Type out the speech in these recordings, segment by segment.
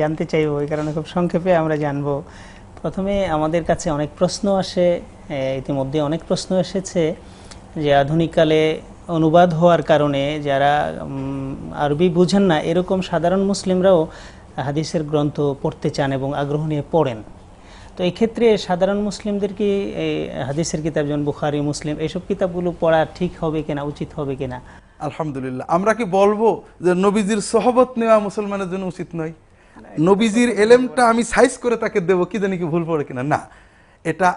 জানতে চাইব, এই কারণে খুব সংক্ষেপে আমরা জানব। প্রথমে আমাদের কাছে অনেক প্রশ্ন আসে ইতিমধ্যে অনেক প্রশ্ন এসেছে যে আধুনিককালে অনুবাদ হওয়ার কারণে যারা আরবি বুঝেন না, এরকম সাধারণ মুসলিমরাও হাদিসের গ্রন্থ পড়তে চান এবং আগ্রহ নিয়ে পড়েন। তো এই ক্ষেত্রে সাধারণ মুসলিমদের কি এই হাদিসের কিতাব যেমন বুখারি, মুসলিম, এইসব কিতাবগুলো পড়া ঠিক হবে কিনা, উচিত হবে কিনা? আলহামদুলিল্লাহ। আমরা কি বলব যে নবীজির সহবত নেওয়া মুসলমানের জন্য উচিত নয়? নবীজির এলেমটা আমি সাইজ করে তাকে দেবো, কি জানি কি ভুল পড়ে কিনা। না, এটা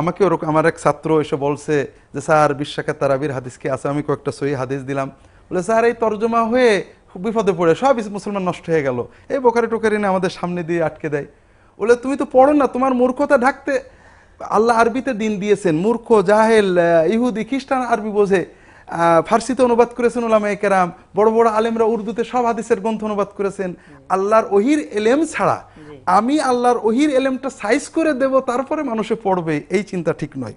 আমাকে ওরকম আমার এক ছাত্র এসে বলছে যে, স্যার বিশ্বাখা তারাবির হাদিস কি আছে? আমি কয়েকটা সহি হাদিস দিলাম। বলে, স্যার, এই তর্জমা হয়ে বিপদে পড়ে সব মুসলমান নষ্ট হয়ে গেল। এই বোকারি টোকারি না আমাদের সামনে দিয়ে আটকে দেয়। বলে, তুমি তো পড়ো না, তোমার মূর্খতা ঢাকতে আল্লাহ আরবিতে দিন দিয়েছেন। মূর্খ, জাহেল ইহুদি, খ্রিস্টান আরবি বোঝে। ফার্সিতে অনুবাদ করেছেন ওলামা কেরাম বড় বড় আলেমরা উর্দুতে সব হাদিসের গ্রন্থ অনুবাদ করেছেন। আল্লাহর ওহির এলেম ছাড়া আমি আল্লাহর ওহির এলেমটা সাইজ করে দেব তারপরে মানুষে পড়বে এই চিন্তা ঠিক নয়।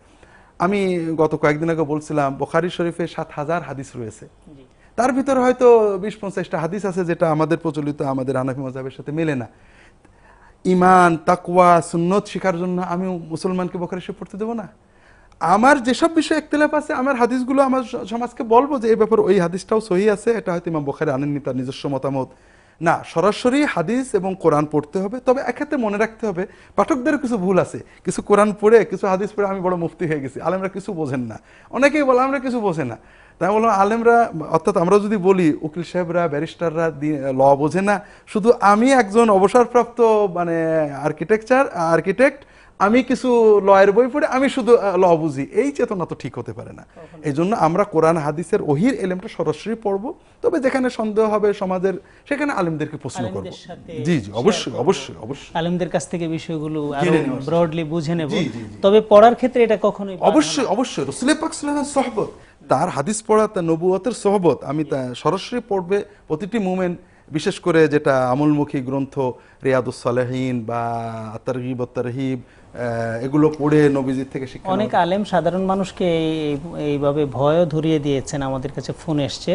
আমি গত কয়েকদিন আগে বলছিলাম বোখারি শরীফে সাত হাজার হাদিস রয়েছে। তার ভিতরে হয়তো বিশ পঞ্চাশটা হাদিস আছে যেটা আমাদের প্রচলিত আমাদের হানাফি মজাবের সাথে মেলে না। ইমান তাকওয়া সুন্নত শেখার জন্য আমি মুসলমানকে বোখারি শরীফ পড়তে দেবো না? আমার যেসব বিষয়ে একতলাপ আছে, আমার হাদিসগুলো আমার সমাজকে বলব যে এই ব্যাপারে ওই হাদিসটাও সহি আছে, এটা হয়তো ইমাম বখারি আনেননি, তার নিজস্ব মতামত। না, সরাসরি হাদিস এবং কোরআন পড়তে হবে, তবে এক্ষেত্রে মনে রাখতে হবে, পাঠকদের কিছু ভুল আছে, কিছু কোরআন পড়ে, কিছু হাদিস পড়ে আমি বড় মুফতি হয়ে গেছি, আলেমরা কিছু বোঝেন না। অনেকেই বলে, আমরা কিছু বোঝে না। তাই বললাম, আলেমরা, অর্থাৎ আমরা যদি বলি, উকিল সাহেবরা, ব্যারিস্টাররা ল বোঝে না, শুধু আমি একজন অবসরপ্রাপ্ত মানে আর্কিটেকচার আর্কিটেক্ট আমি কিছু লয়ের বই পড়ে আমি শুধু ল বুঝি। এই চেতনা তো ঠিক হতে পারে না। এই জন্য আমরা কোরআন হাদিসের ওহির এলেমটা সরাসরি পড়ব। তবে যেখানে সন্দেহ হবে সমাজের সেখানে আলেমদেরকে প্রশ্ন করব। জি জি অবশ্যই অবশ্যই অবশ্যই। আলেমদের কাছ থেকে বিষয়গুলো। ব্রডলি বুঝে নেব। তবে পড়ার ক্ষেত্রে এটা কখনোই অবশ্যই অবশ্যই। রসুলের পাক সাল্লাল্লাহু সহবত তার হাদিস পড়া তার নবুয়তের সহবত আমি তা সরাসরি পড়বে প্রতিটি মুমেন্ট বিশেষ করে যেটা আমলমুখী গ্রন্থ রিয়াদুস সালেহীন বা তারহিব তারহিব এগুলো পড়ে নবীজির থেকে শিক্ষা অনেক আলেম সাধারণ মানুষকে এইভাবে ভয়ও ধরিয়ে দিয়েছেন আমাদের কাছে ফোন এসছে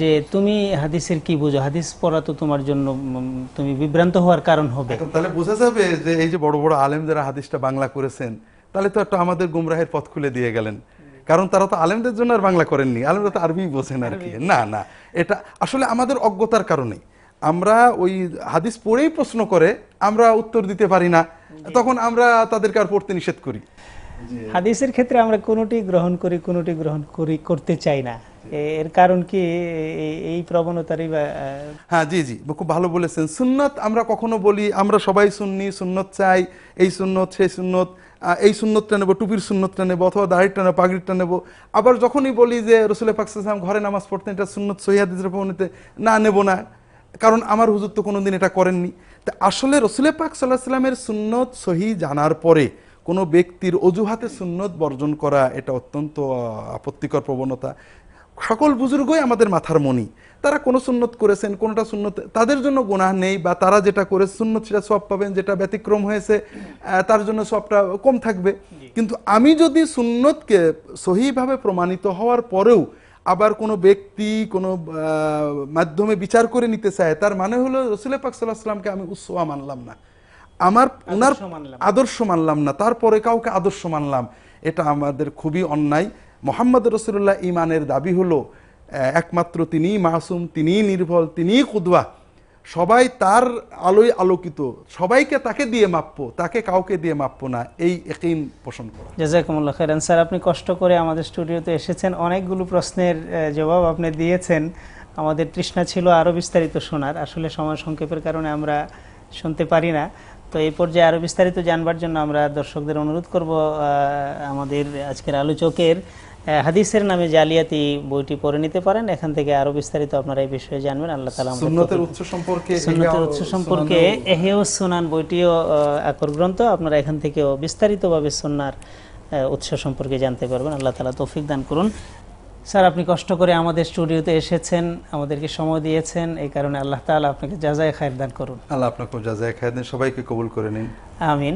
যে তুমি হাদিসের কি বুঝো? হাদিস পড়া তো তোমার জন্য তুমি বিভ্রান্ত হওয়ার কারণ হবে। তাহলে বোঝা যাবে যে এই যে বড় বড় আলেম যারা হাদিসটা বাংলা করেছেন তাহলে তো একটা আমাদের গুমরাহের পথ খুলে দিয়ে গেলেন। কারণ তারা তো আলেমদের জন্য আর বাংলা করেননি। আলেমরা তো আরবি বোঝেন আর কি। না না। এটা আসলে আমাদের অজ্ঞতার কারণে আমরা ওই হাদিস পড়েই প্রশ্ন করে আমরা উত্তর দিতে পারি না। তখন আমরা তাদেরকে আর পড়তে নিষেধ করি। হাদিসের ক্ষেত্রে আমরা কোনোটি গ্রহণ করি কোনোটি গ্রহণ করি করতে চাই না। এর কারণ কি? এই- প্রবণতারই হ্যাঁ জি জি। খুব ভালো বলেছেন। সুন্নত আমরা কখনো বলি, আমরা সবাই সুন্নি, সুন্নত চাই, এই সুন্নত, সেই সুন্নত এই সুন্নতটা নেব, টুপির সুন্নতটা নেব, অথবা দাড়িটা নেব পাগড়িটা নেব। আবার যখনই বলি যে রসুল পাকসাম ঘরে নামাজ পড়তেন, এটা সুন্নত সহিদের প্রবণিতে না, নেব না। কারণ আমার হুজুর তো কোনোদিন এটা করেননি। তা আসলে রসুল পাক সাল্লাহ সাল্লামের সুন্নত সহি জানার পরে কোনো ব্যক্তির অজুহাতে সুন্নত বর্জন করা, এটা অত্যন্ত আপত্তিকর প্রবণতা। সকল বুজুর্গই আমাদের মাথার মনি তারা কোনো সুন্নত করেছেন কোনোটা সুন্নত তাদের জন্য গুনাহ নেই বা তারা যেটা করে সুন্নত সেটা সব পাবেন যেটা ব্যতিক্রম হয়েছে তার জন্য সবটা কম থাকবে। কিন্তু আমি যদি সুন্নতকে সহিভাবে প্রমাণিত হওয়ার পরেও আবার কোনো ব্যক্তি কোনো মাধ্যমে বিচার করে নিতে চায় তার মানে হলো রসুল পাক সাল্লাহ সাল্লামকে আমি উৎসোয়া মানলাম না। আমার ওনার আদর্শ মানলাম না তারপরে কাউকে আদর্শ মানলাম। এটা আমাদের খুবই অন্যায়। মোহাম্মদ রসুল্লাহ ইমানের দাবি হলো একমাত্র তিনিই মাসুম, তিনিই নির্ভল, তিনিই কুদবা সবাই তার আলোয় আলোকিত, সবাইকে তাকে দিয়ে মাপবো, তাকে কাউকে দিয়ে মাপবো না, এই একই পোষণ করা। জাজাকুমুল্লাহ খেরান স্যার, আপনি কষ্ট করে আমাদের স্টুডিওতে এসেছেন। অনেকগুলো প্রশ্নের জবাব আপনি দিয়েছেন। আমাদের তৃষ্ণা ছিল আরও বিস্তারিত শোনার। আসলে সময় সংক্ষেপের কারণে আমরা শুনতে পারি না। তো এই পর্যায়ে আরও বিস্তারিত জানবার জন্য আমরা দর্শকদের অনুরোধ করব আমাদের আজকের আলোচকের। হাদিসের নামে জালিয়াতি বইটি পড়ে নিতে পারেন এখান থেকে আরও বিস্তারিত আপনারা এই বিষয়ে জানবেন। আল্লাহ তালা সুন্নতের উৎস সম্পর্কে সুন্নতের উৎস সম্পর্কে এহেও সুনান বইটিও আকর গ্রন্থ। আপনারা এখান থেকেও বিস্তারিতভাবে সুন্নার উৎস সম্পর্কে জানতে পারবেন। আল্লাহ তালা তৌফিক দান করুন। স্যার আপনি কষ্ট করে আমাদের স্টুডিওতে এসেছেন আমাদেরকে সময় দিয়েছেন। এই কারণে আল্লাহ তাআলা আপনাকে যাজায় খায়ের দান করুন। আল্লাহ আপনাকে যাজায় খায় দেন সবাইকে কবুল করে নিন। আমিন।